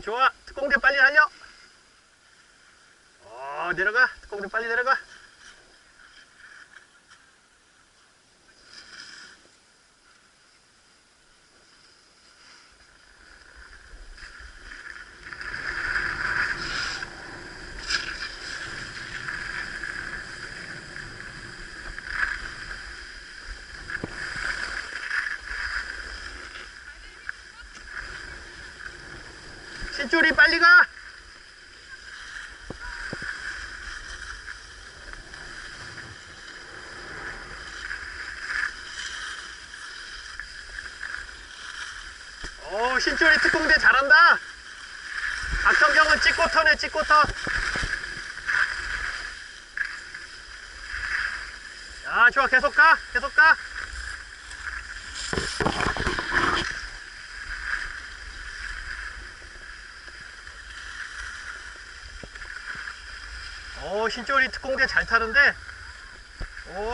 좋아. 특공대 빨리 달려. 어 내려가. 특공대 빨리 내려가 신줄이 빨리 가 오 신줄이 특공대 잘한다 박성경은 찍고 터네 찍고 터 야, 좋아. 계속 가. 계속 가. 오, 신조리 특공대 잘 타는데. 오,